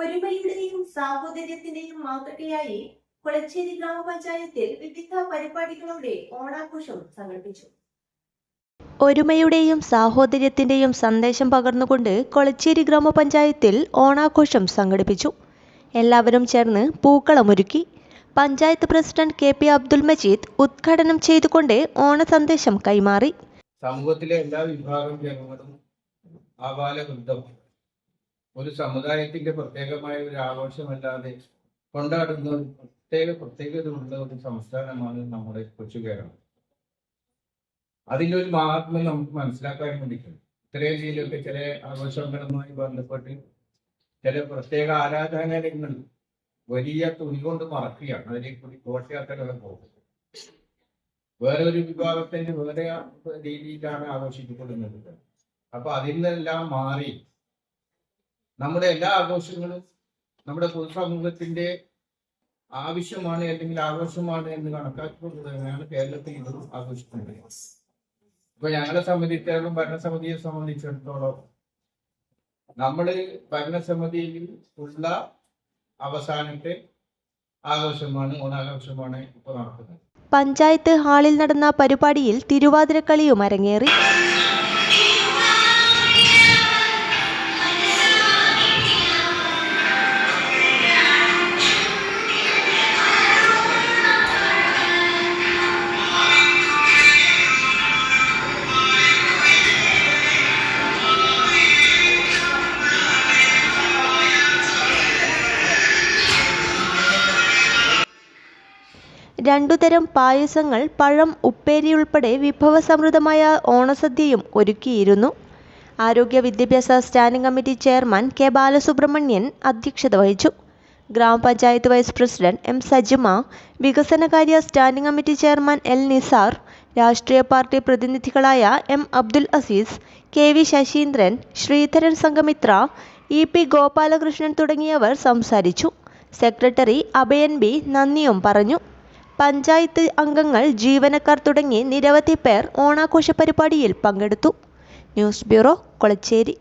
ഒരുമയുടെയും സാഹോദര്യത്തിന്റെയും മാതൃകയായി കൊളച്ചേരി ഗ്രാമപഞ്ചായത്തിൽ വിവിധ പരിപാടികളോടെ ഓണാഘോഷം സംഘടിപ്പിച്ചു. ഒരുമയുടെയും സാഹോദര്യത്തിന്റെയും സന്ദേശം പകർന്നുകൊണ്ട് കൊളച്ചേരി ഗ്രാമപഞ്ചായത്തിൽ ഓണാഘോഷം സംഘടിപ്പിച്ചു. എല്ലാവരും ചേർന്ന് പൂക്കളമൊരുക്കി panchayat president K P Abdul Majeed ഉദ്ഘാടനം ചെയ്തുകൊണ്ട് ഓണ സന്ദേശം കൈമാറി. സമൂഹത്തിലെ എല്ലാ വിഭാഗം ജനങ്ങളും ആബാലവൃദ്ധം ഒരു സമുദായത്തിന്റെ പ്രത്യേകമായ ഒരു ആഘോഷമല്ലാതെ കൊണ്ടാടുന്ന ഒരു പ്രത്യേക പ്രത്യേകതയുള്ള ഒരു സംസ്ഥാനമാണ് നമ്മുടെ കൊച്ചു കേരളം. അതിന്റെ ഒരു മഹാത്മ്യം നമുക്ക് മനസ്സിലാക്കാൻ വേണ്ടിയിട്ടുണ്ട് ഉത്തരേന്ത്യയിലൊക്കെ ചില ആഘോഷങ്ങളുമായി ബന്ധപ്പെട്ട് ചില പ്രത്യേക ആരാധനാലയങ്ങൾ വലിയ തുണി കൊണ്ട് മറക്കുകയാണ്. അതിനെ കൂടി ഘോഷയാത്രകളെ പോകും വേറെ ഒരു വിഭാഗത്തിന്റെ വേറെ രീതിയിലാണ് ആഘോഷിക്കപ്പെടുന്നത് അപ്പൊ അതിൽ നിന്നെല്ലാം മാറി നമ്മുടെ എല്ലാ ആഘോഷങ്ങളും നമ്മുടെ പൊതുസമൂഹത്തിന്റെ ആവശ്യമാണ് അല്ലെങ്കിൽ ആഘോഷമാണ് എന്ന് കണക്കാക്കിക്കൊണ്ട് തന്നെയാണ് കേരളത്തിൽ ഇത് ആഘോഷിക്കുന്നത്. ഇപ്പൊ ഞങ്ങളെ സംബന്ധിച്ചിടത്തോളം ഭരണസമിതിയെ സംബന്ധിച്ചിടത്തോളം നമ്മൾ ഭരണസമിതിയിൽ ഉള്ള അവസാനത്തെ ആഘോഷമാണ് ഓണാഘോഷമാണ് ഇപ്പൊ നടക്കുന്നത്. പഞ്ചായത്ത് ഹാളിൽ നടന്ന പരിപാടിയിൽ തിരുവാതിരക്കളിയും അരങ്ങേറി. രണ്ടുതരം പായസങ്ങൾ പഴം ഉപ്പേരി ഉൾപ്പെടെ വിഭവസമൃദ്ധമായ ഓണസദ്യയും ഒരുക്കിയിരുന്നു. ആരോഗ്യ വിദ്യാഭ്യാസ standing committee chairman K Balasubramanian അധ്യക്ഷത വഹിച്ചു. ഗ്രാമപഞ്ചായത്ത് വൈസ് പ്രസിഡന്റ് എം സജിമ വികസനകാര്യ standing committee chairman L Nizar രാഷ്ട്രീയ party പ്രതിനിധികളായ M Abdul Azeez K V Sasheendran Sreedharan Sanghamitra E P Gopalakrishnan തുടങ്ങിയവർ സംസാരിച്ചു. സെക്രട്ടറി അഭയൻ ബി നന്ദിയും പറഞ്ഞു. പഞ്ചായത്ത് അംഗങ്ങൾ ജീവനക്കാർ തുടങ്ങി നിരവധി പേർ ഓണാഘോഷ പരിപാടിയിൽ പങ്കെടുത്തു. News bureau Kolachery.